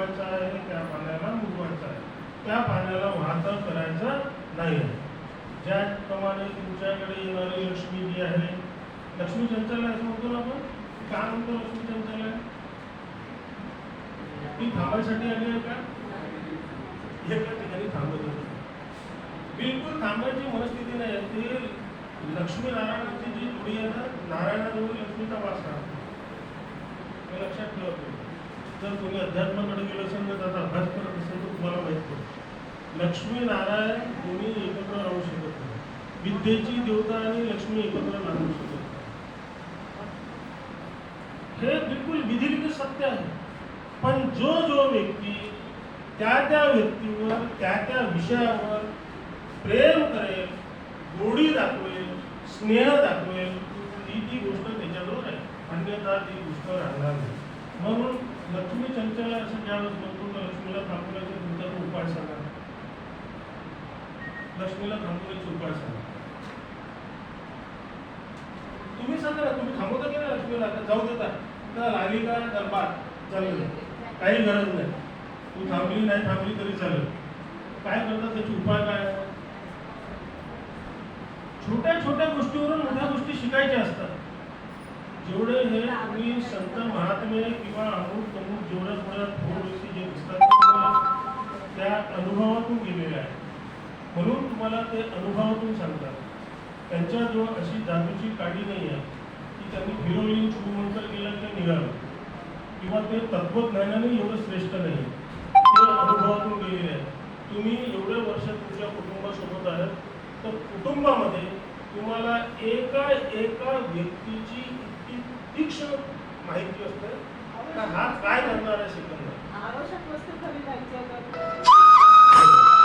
थांबायचं आहे त्या पाण्याला मुरवायचं आहे. त्या पाण्याला वाहतं करायचं नाही. आहे ज्याप्रमाणे तुमच्याकडे येणारी लक्ष्मी जी आहे लक्ष्मी चंचल आहे असं म्हणतो ना आपण? काय म्हणतो लक्ष्मी चंचल आहे ती थांबायसाठी आली आहे का? एका ठिकाणी थांबत होती. बिलकुल थांबायची मनस्थिती नाही आहे. ती लक्ष्मी नारायणाची जी जोडी आहे ना नारायणाजवळ लक्ष्मीचा वास राहतो. लक्षात ठेवा तुम्ही. जर तुम्ही अध्यात्माकडे गेलो असेल तर त्याचा अभ्यास करत असेल तर तुम्हाला माहीत पडेल. लक्ष्मी नारायण दोन्ही एकत्र राहू शकत नाही. विद्येची देवता आणि लक्ष्मी एकत्र राहू शकत नाही. हे बिलकुल विधिलिखित सत्य आहे. पण जो जो व्यक्ती त्या त्या व्यक्तीवर त्या त्या विषयावर प्रेम करेल गोडी दाखवेल स्नेह दाखवेल ती ती गोष्ट त्याच्याजवळ आहे. अन्यथा ती गोष्ट राहणार नाही. म्हणून लक्ष्मी चंचल असं ज्यावेळेस म्हणतो तर लक्ष्मीला थांबवण्याचा तुमचा उपाय सांगा. लक्ष्मीला थांबवण्याचे उपाय सांगा. तुम्ही सांगा ना तुम्ही थांबवता की नाही लक्ष्मीला? आता जाऊ देता. तर आली का? दरबार चालेल. काही गरज नाही. तू थांबली नाही थांबली तरी चालेल. काय करतात त्याचे उपाय काय? छोट्या छोट्या गोष्टीवरून मोठ्या गोष्टी शिकायच्या असतात. जेवढे हे तुम्ही संत महात्मे किंवा अमृत अमुक जेवढ्या थोड्या थोडीशी जे दिसतात ते तुम्हाला त्या अनुभवातून गेलेले आहे म्हणून तुम्हाला ते अनुभवातून सांगतात. त्यांच्याजवळ अशी जादूची काडी नाही आहे की त्यांनी फिरवली छूमंतर केलं ते निघालं. किंवा ते तत्वज्ञानाने एवढं श्रेष्ठ नाही. ते अनुभवातून गेलेले आहे तुम्ही एवढे वर्ष तुमच्या कुटुंबासोबत आहात तर कुटुंबामध्ये तुम्हाला एका एका व्यक्तीची तीक्ष्ण माहिती असते. हा काय करणार आहे सेकंद